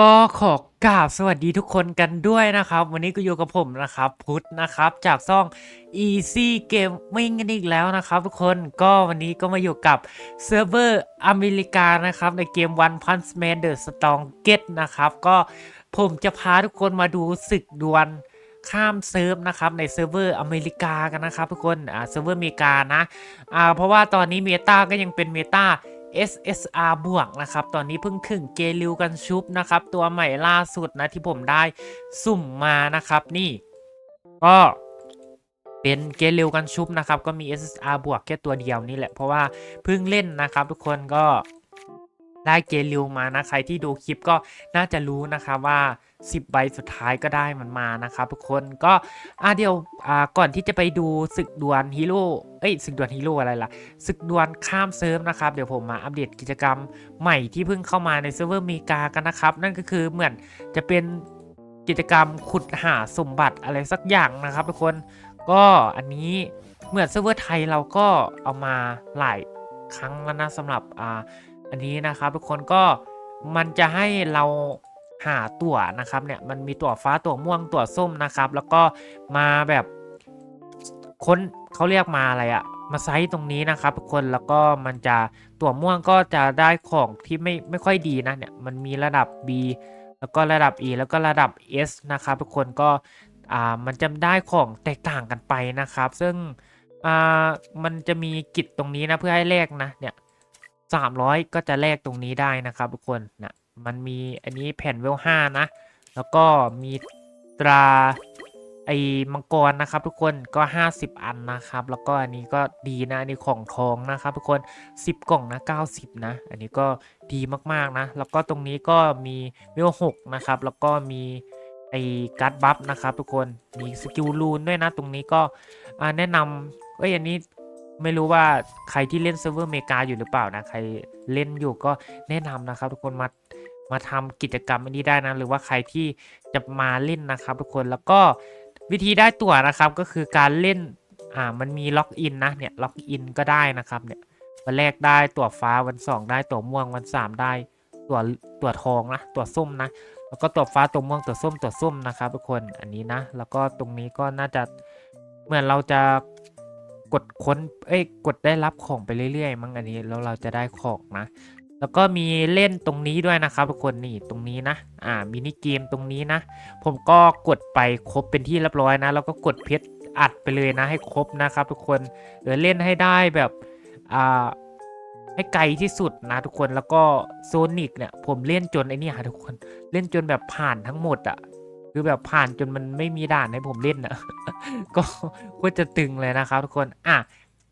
ก็ขอกราบสวัสดีทุกคนกันด้วยนะครับ วันนี้ก็อยู่กับผมนะครับพุทธนะครับ จากซ่อง Easy Gaming กันอีกแล้วนะครับ ทุกคนก็วันนี้ก็มาอยู่กับเซิร์ฟเวอร์อเมริกานะครับ ในเกม One Punch Man The Strongest นะครับ ก็ผมจะพาทุกคนมาดูศึกดวลข้ามเซิร์ฟนะครับในเซิร์ฟเวอร์อเมริกากันนะครับทุกคนอ่าเซิร์ฟเวอร์อเมริกานะอ่าเพราะว่าตอนนี้เมตาก็ยังเป็นเมตา SSR บวกนะครับ ตอนนี้เพิ่งถึงเกลิวกันชุบนะครับ ตัวใหม่ล่าสุดนะที่ผมได้สุ่มมานะครับนี่ก็เป็นเกลิวกันชุบนะครับ ก็มี SSR บวกแค่ตัวเดียวนี่แหละ เพราะว่าเพิ่งเล่นนะครับ ทุกคนก็ ได้เกลิวมานะใครที่ดูคลิปก็น่าจะรู้นะครับว่า 10 ใบสุดท้ายก็ได้มันมานะครับทุกคนก็อะเดี๋ยวอ่าก่อนที่จะไปดูศึกดวลฮีโร่เอ้ยศึกดวลฮีโร่อะไรล่ะศึกดวลข้ามเซิร์ฟนะครับเดี๋ยวผมมาอัปเดตกิจกรรมใหม่ที่เพิ่งเข้ามาในเซิร์ฟเวอร์เมกากันนะครับ นั่นก็คือเหมือนจะเป็นกิจกรรมขุดหาสมบัติอะไรสักอย่างนะครับทุกคนก็อันนี้เหมือนเซิร์ฟเวอร์ไทยเราก็เอามาหลายครั้งแล้วนะสำหรับอ่า อันนี้นะครับทุกคนก็มันจะให้เราหาตั๋วนะครับเนี่ยมันมีตั๋วฟ้าตั๋วม่วงตั๋วส้มนะครับ แล้วก็มาแบบค้นเขาเรียกมาอะไรอะมาไซส์ตรงนี้นะครับทุกคนแล้วก็มันจะตั๋วม่วงก็จะได้ของที่ไม่ไม่ค่อยดีนะเนี่ยมันมีระดับ B แล้วก็ระดับ E แล้วก็ระดับ S นะครับทุกคนก็อ่ามันจะได้ของแตกต่างกันไปนะครับ ซึ่งอ่ามันจะมีกิจตรงนี้นะเพื่อให้แลกนะเนี่ย สามร้อยก็จะแลกตรงนี้ได้นะครับทุกคนนะมันมีอันนี้แผ่นเวลห้านะ แล้วก็มีตราไอ้มังกรนะครับทุกคนก็ 50 อันนะครับ แล้วก็อันนี้ก็ดีนะอันนี้ของทองนะครับทุกคน 10 กล่องนะ90 นะ อันนี้ก็ดีมากๆนะ แล้วก็ตรงนี้ก็มีเวล6นะครับ แล้วก็มีไอ้การ์ดบัฟนะครับทุกคนมีสกิลลูนด้วยนะ ตรงนี้ก็แนะนำเอ้ยอันนี้ ไม่รู้ว่าใครที่เล่นเซิร์ฟเวอร์เมกาอยู่หรือเปล่านะ ใครเล่นอยู่ก็แนะนำนะครับ ทุกคนมามาทำกิจกรรมอันนี้ได้นะ หรือว่าใครที่จะมาเล่นนะครับ ทุกคนแล้วก็วิธีได้ตั๋วนะครับก็คือการเล่นอ่ามันมีล็อกอินนะเนี่ยล็อกอินก็ได้นะครับเนี่ยวันแรกได้ตั๋วฟ้าวันสองได้ตั๋วม่วงวันสามได้ตั๋วตั๋วทองนะตั๋วส้มนะแล้วก็ตั๋วฟ้าตั๋วม่วงตั๋วส้มตั๋วส้มนะครับทุกคนอันนี้นะ แล้วก็ตรงนี้ก็น่าจะเหมือนเราจะ กดค้น เอ้ย กดได้รับของไปเรื่อยๆ มั้งอันนี้แล้วเราจะได้ของนะ แล้วก็มีเล่นตรงนี้ด้วยนะครับทุกคนนี่ตรงนี้นะ อ่ามินิเกมตรงนี้นะ ผมก็กดไปครบเป็นที่เรียบร้อยนะ แล้วก็กดเพชรอัดไปเลยนะให้ครบนะครับ ทุกคนเออเล่นให้ได้แบบอ่าให้ไกลที่สุดนะทุกคนแล้วก็โซนิกเนี่ยผมเล่นจนไอ้นี่ฮะทุกคนเล่นจนแบบผ่านทั้งหมดอะ คือแบบผ่านจนมันไม่มีด่านให้ผมเล่นอะก็คตรจะตึงเลยนะครับ ทุกคนอะ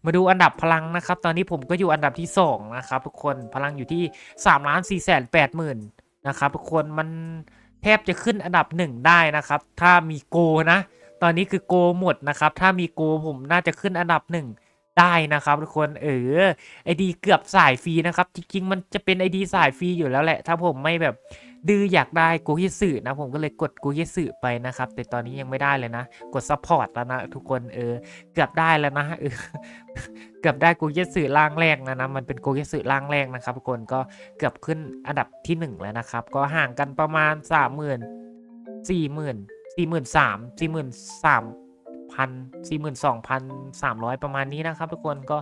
มาดูอันดับพลังนะครับ ตอนนี้ผมก็อยู่อันดับที่2นะครับทุกคนพลังอยู่ที่3ล้าน4แสน8หมื่นนะครับทุกคนมันแทบจะขึ้นอันดับ 1 ได้นะครับ ถ้ามีโกนะ ตอนนี้คือโกหมดนะครับ ถ้ามีโกผมน่าจะขึ้นอันดับ 1 ได้นะครับ ทุกคนเออไอดีเกือบสายฟรีนะครับ จริงๆมันจะเป็นไอดีสายฟรีอยู่แล้วแหละ ถ้าผมไม่แบบ ดื้ออยากได้กูฮิสึนะผมก็เลยกดกูฮิสึไปนะครับ แต่ตอนนี้ยังไม่ได้เลยนะ กดซัพพอร์ตแล้วนะทุกคนเออเกือบได้แล้วนะเออเกือบได้กูเยสึร่างแรกนะนะมันเป็นกูเยสึร่างแรกนะครับทุกคนก็เกือบขึ้นอันดับที่หนึ่งแล้วนะครับ ก็ห่างกันประมาณสามหมื่นสี่หมื่นสี่หมื่นสามสี่หมื่นสามพันสี่หมื่นสองพันสามร้อยประมาณนี้นะครับ ทุกคนก็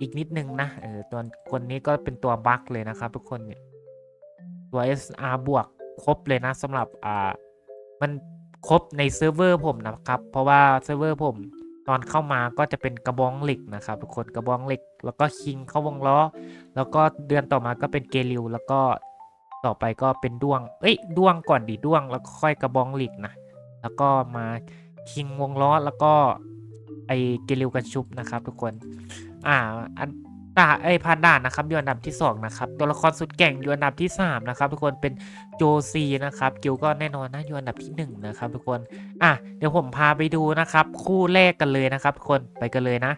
อีกนิดนึงนะเออตัวคนนี้ก็เป็นตัวบั๊กเลยนะครับ ทุกคนเนี่ย ตัว SR บวกครบเลยนะสำหรับอ่ามันครบในเซิร์ฟเวอร์ผมนะครับ เพราะว่าเซิร์ฟเวอร์ผมตอนเข้ามาก็จะเป็นกระบองเหล็กนะครับทุกคนกระบองเหล็ก แล้วก็คิงเข้าวงล้อ แล้วก็เดือนต่อมาก็เป็นเกลิวแล้วก็ต่อไปก็เป็นด้วง เอ้ยด้วงก่อนดิด้วง แล้วก็ค่อยกระบองเหล็กนะแล้วก็มาคิงวงล้อแล้วก็ไอเกลิวกันชุบนะครับทุกคน อ่าอัน ด่าไอพานด่านนะครับอยู่อันดับที่สองนะครับ ตัวละครสุดเก่งอยู่อันดับที่สามนะครับ ทุกคนเป็นโจซีนะครับกิวก็แน่นอนนะอยู่อันดับที่หนึ่งนะครับ ทุกคนอะเดี๋ยวผมพาไปดูนะครับ คู่แรกกันเลยนะครับทุกคนไปกันเลยนะ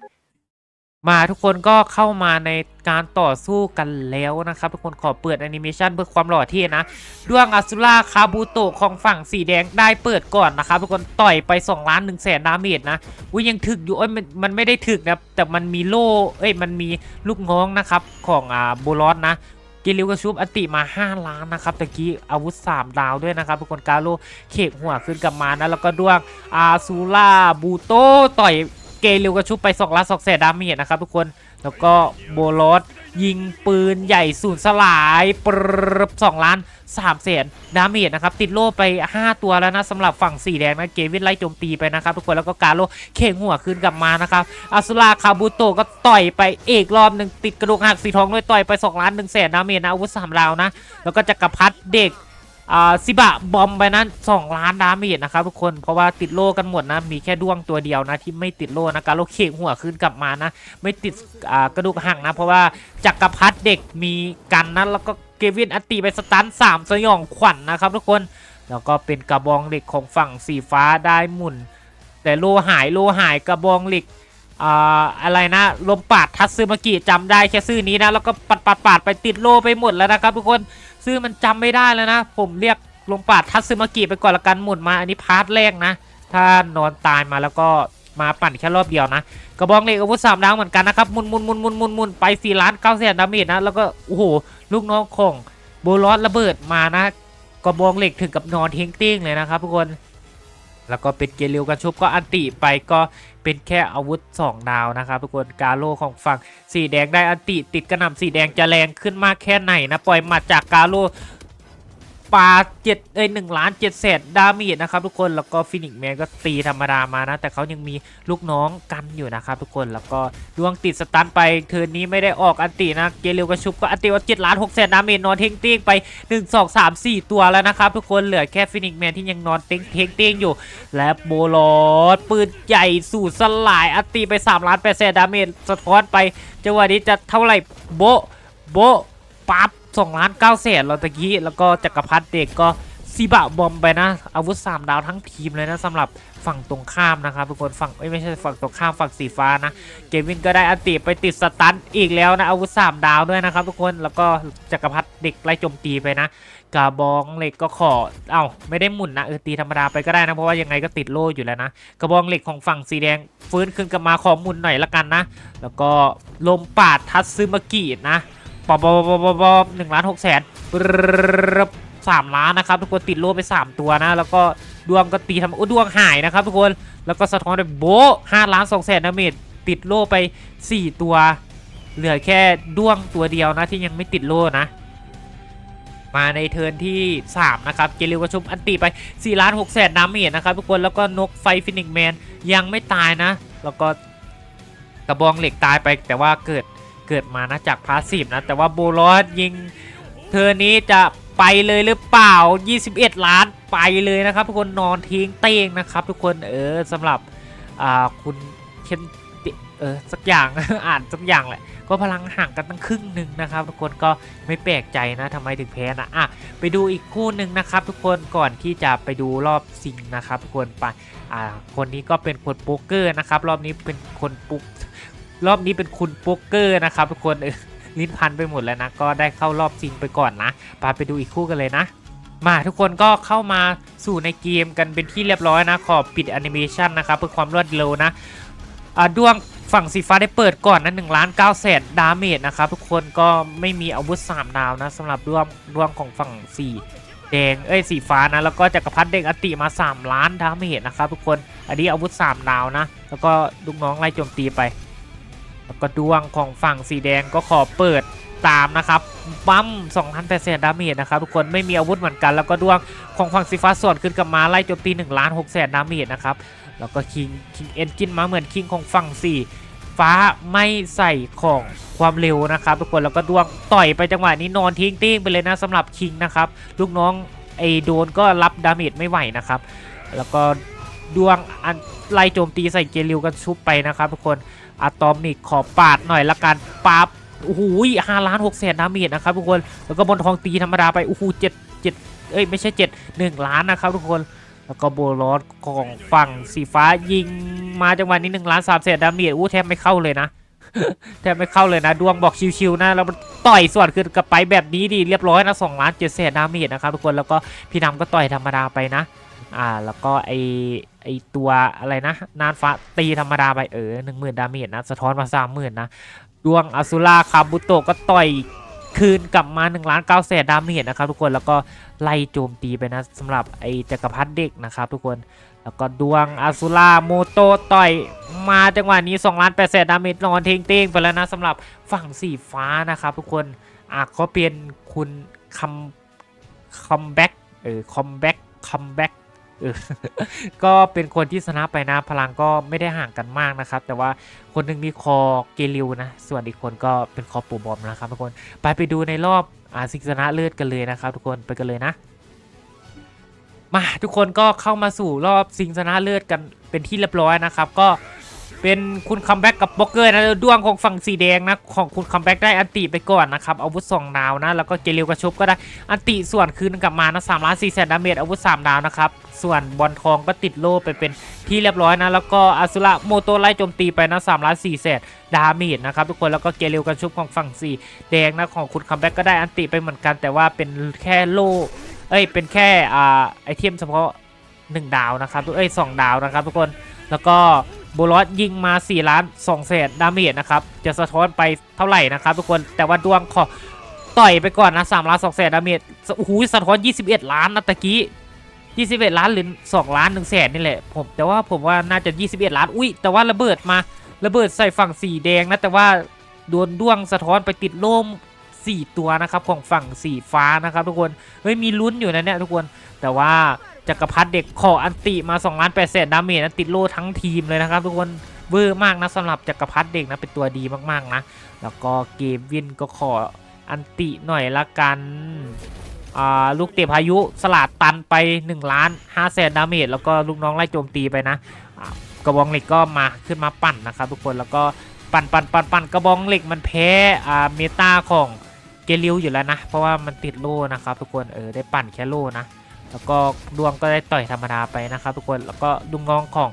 มาทุกคนก็เข้ามาในการต่อสู้กันแล้วนะครับ ทุกคนขอเปิดแอนิเมชันเพื่อความหล่อเท่นะดวงอสุราคาบูโตะของฝั่งสีแดงได้เปิดก่อนนะครับ ทุกคนต่อยไป2ล้าน1แสนดาเมจนะอุ้ยยังถึกอยู่เอ้ยมันมันไม่ได้ถึกนะแต่มันมีโล่เอ้ยมันมีลูกง้องนะครับของอ่าโบลอสนะเกลิวกระชุบอติมา 5 ล้านนะครับตะกี้อาวุธ 3 ดาวด้วยนะครับทุกคนกาโลเขกหัวขึ้นกลับมานะแล้วก็ด้วงอาซูล่าบูโตต่อย เกลิวกระชุบไป2ล้าน2แสดาเมจนะครับทุกคนแล้วก็โบลอสยิงปืนใหญ่สูญสลายปรบ2ล้าน3แสนดาเมจนะครับติดโล่ไป 5 ตัวแล้วนะสำหรับฝั่งสีแดงนะเกวินไล่โจมตีไปนะครับทุกคนแล้วก็กาโลเข่งหัวขึ้นกลับมานะครับอาซุราคาบุโตก็ต่อยไปเอกรอบหนึ่งติดกระดูกหักสีทองด้วยต่อยไป2ล้าน1แสนดาเมจนะอาวุธสามดาวนะแล้วก็จักรพรรดิเด็ก ซิบะบอมไปนั้น 2 ล้านดาเมจนะครับทุกคนเพราะว่าติดโล่กันหมดนะ มีแค่ด้วงตัวเดียวนะที่ไม่ติดโล่นะการโลเข่งหัวขึ้นกลับมานะ ไม่ติดอ่ากระดูกหักนะ เพราะว่าจักรพรรดิเด็กมีกันนะแล้วก็เกวินอติไปสตันสามสยองขวัญนะครับทุกคนแล้วก็เป็นกระบองเหล็กของฝั่งสีฟ้าได้หมุน แต่โลหายโลหายกระบองเหล็ก อะไรนะลมปาดทัตซึมากิจำได้แค่ชื่อนี้นะ แล้วก็ปัดปัดปาดไปติดโลไปหมดแล้วนะครับทุกคนชื่อมันจำไม่ได้แล้วนะ ผมเรียกลมปาดทัตซึมากิไปก่อนละกันหมุนมา อันนี้พาร์ทแรกนะ ถ้านอนตายมาแล้วก็มาปั่นแค่รอบเดียวนะ กระบองเหล็กอาวุธสามดาวเหมือนกันนะครับหมุนหมุนหมุนหมุนหมุนหมุนไปสี่ล้านเก้าแสนดาเมจนะแล้วก็โอ้โหลูกน้องของโบลอสระเบิดมานะกระบองเหล็กถึงกับนอนเทงติ้งเลยนะครับทุกคน แล้วก็เป็นเกลิวกันชุบก็อันติไปก็เป็นแค่อาวุธ 2 ดาวนะครับทุกคนกาโลของฝั่งสีแดงได้อันติ ติดกระหน่ำสีแดงจะแรงขึ้นมากแค่ไหนนะ ปล่อยหมัดจากกาโล ปาเจ็ดเอ้ยหนึ่งล้านเจ็ดแสนดาเมจนะครับทุกคนแล้วก็ฟินิกแมนก็ตีธรรมดามานะ แต่เขายังมีลูกน้องกันอยู่นะครับทุกคนแล้วก็ดวงติดสตันไปเทิร์นนี้ไม่ได้ออกอันตินะเกลิวกระชุบก็อันติว่าเจ็ดล้านหกแสนดาเมจนอนเทงติ้งไป1 2 3 4ตัวแล้วนะครับทุกคนเหลือแค่ฟินิกแมนที่ยังนอนเต็งเทงเต็งอยู่ และโบลอสปืนใหญ่สู่สลายอัตตีไป3ล้าน8แสนดาเมจสะท้อนไปจังหวะนี้จะเท่าไหร่โบโบปั๊บ 2ล้าน9แสนเราตะกี้ แล้วก็จักรพรรดิเด็กก็ซีบะบอมไปนะ อาวุธ 3 ดาวทั้งทีมเลยนะสำหรับฝั่งตรงข้ามนะครับทุกคนฝั่งไม่ใช่ฝั่งตรงข้ามฝั่งสีฟ้านะ เกวินก็ได้อันติไปติดสตันอีกแล้วนะอาวุธสามดาวด้วยนะครับทุกคนแล้วก็จักรพรรดิเด็กไล่โจมตีไปนะกระบองเหล็กก็ขอเอ้าไม่ได้หมุนนะเออตีธรรมดาไปก็ได้นะเพราะว่ายังไงก็ติดโล่อยู่แล้วนะกระบองเหล็กของฝั่งสีแดงฟื้นขึ้นกลับมาขอหมุนหน่อยละกันนะ แล้วก็ลมปาดทัตซึมากินะ ปอบปอบปอบปอบหนึ่งล้านหกแสนสามล้านนะครับทุกคนติดโล่ไปสามตัวนะ แล้วก็ดวงก็ตีทำอุ้ยดวงหายนะครับทุกคนแล้วก็สะท้อนด้วยโบะห้าล้านสองแสนดาเมจติดโล่ไป 4 ตัว เหลือแค่ด้วงตัวเดียวนะที่ยังไม่ติดโล่นะ มาในเทิร์นที่ 3 นะครับ เกลิวกระชุบอันติไป4ล้าน6แสนดาเมจนะครับทุกคนแล้วก็นกไฟฟินิกแมนยังไม่ตายนะ แล้วก็กระบองเหล็กตายไปแต่ว่าเกิด กิดมานะจากพาสซีฟนะ แต่ว่าโบลอสยิงเทอนี้จะไปเลยหรือเปล่า 21 ล้านไปเลยนะครับ ทุกคนนอนทิ้งเต้งนะครับ ทุกคนเออสำหรับอ่าคุณเคนติเออสักอย่างอ่านสักอย่างแหละ ก็พลังห่างกันตั้งครึ่งหนึ่งนะครับ ทุกคนก็ไม่แปลกใจนะทำไมถึงแพ้นะอะไปดูอีกคู่หนึ่งนะครับ ทุกคนก่อนที่จะไปดูรอบซิงนะครับ ทุกคนไปอ่าคนนี้ก็เป็นคนโป๊กเกอร์นะครับ รอบนี้เป็นคนปุ๊ก รอบนี้เป็นคุณโป๊กเกอร์นะครับทุกคนลิ้นพันไปหมดแล้วนะ ก็ได้เข้ารอบซิงไปก่อนนะไปไปดูอีกคู่กันเลยนะ มาทุกคนก็เข้ามาสู่ในเกมกันเป็นที่เรียบร้อยนะ ขอปิดแอนิเมชันนะครับเพื่อความรวดเร็วนะดวงฝั่งสีฟ้าได้เปิดก่อนนะ1ล้าน9แสนดาเมจนะครับทุกคนก็ไม่มีอาวุธ3ดาวนะสำหรับดวงดวงของฝั่งสีแดงเอ้ยสีฟ้านะแล้วก็จักรพรรดิเด็กอติมา 3 ล้านดาเมจนะครับทุกคนอันนี้อาวุธ 3 ดาวนะ แล้วก็ลูกน้องไล่โจมตีไป แล้วก็ดวงของฝั่งสีแดงก็ขอเปิดตามนะครับปั๊ม2,800ดาเมจนะครับทุกคนไม่มีอาวุธเหมือนกันแล้วก็ดวงของฝั่งสีฟ้าส่วนขึ้นกับมาไล่โจมตี1ล้าน6แสนดาเมจนะครับแล้วก็คิงคิงเอนจินมาเหมือนคิงของฝั่งสีฟ้าไม่ใส่ของความเร็วนะครับทุกคนแล้วก็ดวงต่อยไปจังหวะนี้นอนทิ้งติ้งไปเลยนะสำหรับคิงนะครับลูกน้องไอโดนก็รับดาเมจไม่ไหวนะครับแล้วก็ ดวงอันไล่โจมตีใส่เกลิวกันชุบไปนะครับทุกคนอะตอมิกขอปาดหน่อยละกันปั๊บโอ้โหห้าล้านหกแสนดาเมจนะครับทุกคนแล้วก็บนทองตีธรรมดาไปโอ้โหเจ็ดเจ็ดเอ้ยไม่ใช่เจ็ดหนึ่งล้านนะครับทุกคนแล้วก็โบลอสของฝั่งสีฟ้ายิงมาจังหวะนี้หนึ่งล้านสามแสนดาเมจอู้แทบไม่เข้าเลยนะแทบไม่เข้าเลยนะดวงบอกชิวๆนะแล้วมันต่อยส่วนขึ้นกับไปแบบนี้ดีเรียบร้อยนะสองล้านเจ็ดแสนดาเมจนะครับทุกคนแล้วก็พี่นำก็ต่อยธรรมดาไปนะอ่าแล้วก็ไอ ไอตัวอะไรนะ นานฟ้าตีธรรมดาไปเออหนึ่งหมื่นดาเมจนะ สะท้อนมาสามหมื่นนะ ดวงอสุราคาบุโตก็ต่อยคืนกลับมา1ล้าน9แสนดาเมจนะครับทุกคนแล้วก็ไล่โจมตีไปนะสำหรับไอจักรพรรดิเด็กนะครับทุกคนแล้วก็ดวงอาซูราโมโตต่อยมาจังหวะนี้2ล้าน8แสนดาเมจนอนเทงเต้งไปแล้วนะสำหรับฝั่งสีฟ้านะครับทุกคนอะเขาเปลี่ยนคุณคัมคัมแบ็กเออคัมแบ็กคัมแบ็ก ก็เป็นคนที่ชนะไปนะ พลังก็ไม่ได้ห่างกันมากนะครับ แต่ว่าคนหนึ่งมีคอเกลิวนะ ส่วนอีกคนก็เป็นคอปูบอมนะครับทุกคน ไปไปดูในรอบอาสิงชนะเลือดกันเลยนะครับ ทุกคนไปกันเลยนะ มาทุกคนก็เข้ามาสู่รอบสิงชนะเลือดกันเป็นที่เรียบร้อยนะครับ ก็เป็นคุณคัมแบ็กกับบ็อกเกอร์นะด้วงของฝั่งสีแดงนะของคุณคัมแบ็กได้อันติไปก่อนนะครับอาวุธสองดาวนะแล้วก็เกลิวกระชบก็ได้อันติส่วนคืนกลับมานะสามล้านสี่แสนดาเมจอาวุธสามดาวนะครับ ส่วนบอลทองก็ติดโล่ไปเป็นที่เรียบร้อยนะ แล้วก็อาสุระโมโตไล่โจมตีไปนะสามล้านสี่แสนดาเมจนะครับทุกคนแล้วก็เกลิวกระชบของฝั่งสีแดงนะของคุณคัมแบ็กก็ได้อันติไปเหมือนกัน แต่ว่าเป็นแค่โล่เอ้ยเป็นแค่อ่าไอเทมเฉพาะ1ดาวนะครับเอ้ยสดาวนะครับทุกคนแล้วก็โบลอสยิงมา4ล้าน2แสนดาเมจนะครับจะสะท้อนไปเท่าไหร่นะครับทุกคนแต่ว่าดวงขอต่อยไปก่อนนะ3ล้าน2แสนดาเมจโอ้โหสะท้อน 21 ล้านนะตะกี้ 21 ล้านหรือ 2 ล้าน1แสนนี่แหละผมแต่ว่าผมว่าน่าจะ 21 ล้านอุ้ยแต่ว่าระเบิดมาระเบิดใส่ฝั่งสีแดงนะแต่ว่าโดนด้วงสะท้อนไปติดโล่ม4 ตัวนะครับของฝั่งสีฟ้านะครับทุกคนเฮ้ยมีลุ้นอยู่นะเนี่ยทุกคนแต่ว่าจักรพรรดิเด็กขออันติมา2ล้าน8แสนดาเมจนะติดโล่ทั้งทีมเลยนะครับ ทุกคนเวอร์มากนะสำหรับจักรพรรดิเด็กนะเป็นตัวดีมากๆนะ แล้วก็เกมวินก็ขออันติหน่อยละกัน ลูกเตะพายุสลัดตันไป 1 ล้าน5แสนดาเมจแล้วก็ลูกน้องไล่โจมตีไปนะกระบองเหล็กก็มาขึ้นมาปั่นนะครับทุกคนแล้วก็ปั่นปั่นปั่นปั่นกระบองเหล็กมันแพ้เมตาของเกลิวอยู่แล้วนะ เพราะว่ามันติดโล่นะครับทุกคนเออได้ปั่นแค่โล่นะแล้วก็ดวงก็ได้ต่อยธรรมดาไปนะครับทุกคนแล้วก็ลุงงองของ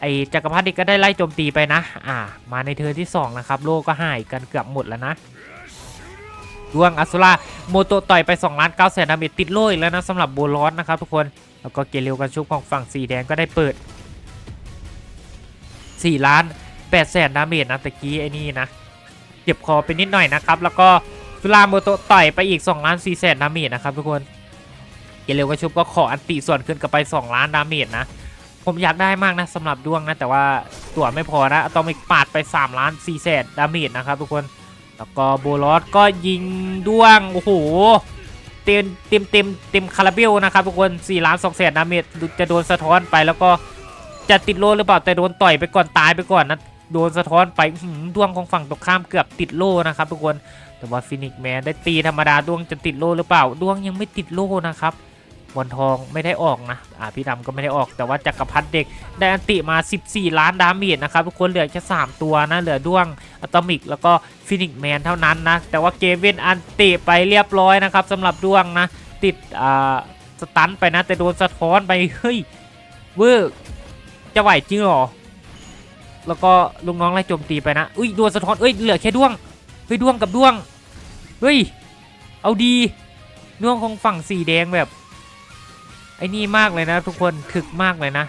ไอจักรพรรดิก็ได้ไล่โจมตีไปนะ อ่า มาในเทิร์นที่ 2 นะครับ โล่ก็หายกันเกือบหมดแล้วนะ ดวงอัสุราโมโตต่อยไป2ล้าน9แสนดาเมจติดโล่อีกแล้วนะสำหรับโบลอสนะครับทุกคนแล้วก็เกลิวกันชุบของฝั่งสีแดงก็ได้เปิด 4 ล้าน8แสนดาเมจนะตะกี้ไอ้นี่นะเจ็บคอไปนิดหน่อยนะครับแล้วก็สุราโมโตต่อยไปอีก2ล้าน4แสนดาเมจนะครับทุกคนเกเรวกระชุบก็ขออันติส่วนขึ้นกลับไป 2 ล้านดาเมจนะผมอยากได้มากนะสำหรับดวงนะแต่ว่าตั๋วไม่พอนะต้องอีกปาดไป 3 ล้าน4แสนดาเมจนะครับทุกคน แล้วก็โบลอสก็ยิงด้วง โอ้โห เต็มเต็มเต็มเต็มคาราเบลนะครับทุกคน4ล้าน2แสนดาเมจจะโดนสะท้อนไปแล้วก็จะติดโล่หรือเปล่าแต่โดนต่อยไปก่อนตายไปก่อนนะโดนสะท้อนไปอื้อหือดวงของฝั่งตรงข้ามเกือบติดโล่นะครับทุกคนแต่ว่าฟินิกแมนได้ตีธรรมดาดวงจะติดโล่หรือเปล่า ดวงยังไม่ติดโล่นะครับ บอลทองไม่ได้ออกนะ อ่าพี่ดำก็ไม่ได้ออก แต่ว่าจักรพรรดิเด็กได้อันติมา 14 ล้านดาเมจนะครับทุกคนเหลือแค่3ตัวนะ เหลือด้วงอะตอมิก แล้วก็ฟินิกแมนเท่านั้นนะ แต่ว่าเกวินอันติไปเรียบร้อยนะครับสำหรับด้วงนะ ติด อ่า สตันไปนะ แต่โดนสะท้อนไป เฮ้ย เวอร์จะไหวจริงหรอ แล้วก็ลุงน้องไล่โจมตีไปนะ อุ้ยโดนสะท้อนเอ้ยเหลือแค่ด้วง เฮ้ยด้วงกับด้วง เฮ้ย เอาดีด้วงของฝั่งสีแดงแบบ ไอ้นี่มากเลยนะทุกคนถึกมากเลยนะ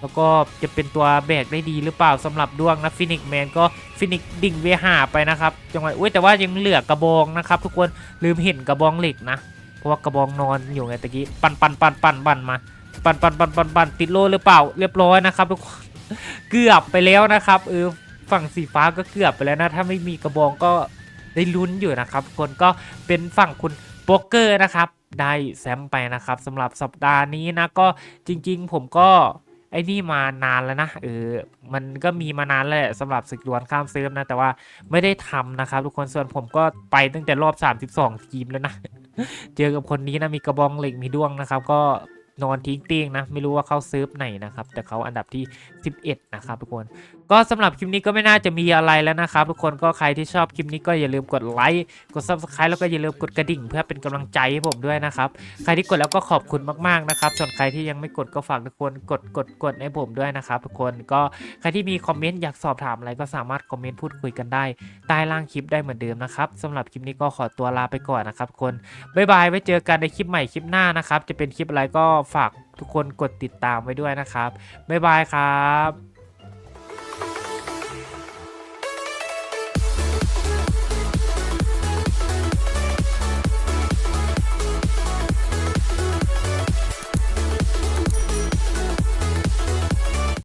แล้วก็จะเป็นตัวแบกได้ดีหรือเปล่าสำหรับด้วงนะฟินิกแมนก็ฟินิกดิ่งเวหาไปนะครับจังหวะอุ้ยแต่ว่ายังเหลือกระบองนะครับ ทุกคนลืมเห็นกระบองเหล็กนะเพราะว่ากระบองนอนอยู่ไงตะกี้ปันปันปันปันปันมาปันปันปันปันปันติดโลหรือเปล่าเรียบร้อยนะครับทุกคนเกือบไปแล้วนะครับเออฝั่งสีฟ้าก็เกือบไปแล้วนะ ถ้าไม่มีกระบองก็ได้ลุ้นอยู่นะครับคนก็เป็นฝั่งคุณโป๊กเกอร์นะครับ ได้แซมไปนะครับสำหรับสัปดาห์นี้นะก็จริง ๆ ผมก็ไอ้นี่มานานแล้วนะเออมันก็มีมานานแล้วแหละสำหรับศึกดวลข้ามเซิร์ฟนะ แต่ว่าไม่ได้ทำนะครับ ทุกคนส่วนผมก็ไปตั้งแต่รอบ 32 ทีมแล้วนะ เจอกับคนนี้นะมีกระบองเหล็กมีด้วงนะครับ ก็นอนทิ้งเตียงนะ ไม่รู้ว่าเข้าเซิร์ฟไหนนะครับ แต่เขาอันดับที่ 11 นะครับทุกคนก็สำหรับคลิปนี้ก็ไม่น่าจะมีอะไรแล้วนะครับทุกคนก็ใครที่ชอบคลิปนี้ก็อย่าลืมกดไลค์กด subscribe แล้วก็อย่าลืมกดกระดิ่ง เพื่อเป็นกำลังใจให้ผมด้วยนะครับใครที่กดแล้วก็ขอบคุณมากๆนะครับส่วนใครที่ยังไม่กดก็ฝากทุกคนกดกดกดให้ผมด้วยนะครับทุกคนก็ใครที่มีคอมเมนต์อยากสอบถามอะไรก็สามารถคอมเมนต์พูดคุยกันได้ใต้ล่างคลิปได้เหมือนเดิมนะครับสำหรับคลิปนี้ก็ขอตัวลาไปก่อนนะครับทุกคนบ๊ายบายไว้เจอกันในคลิปใหม่คลิปหน้านะครับ จะเป็นคลิปอะไรก็ฝากทุกคนกดติดตามไว้ด้วยนะครับบ๊ายบายครับ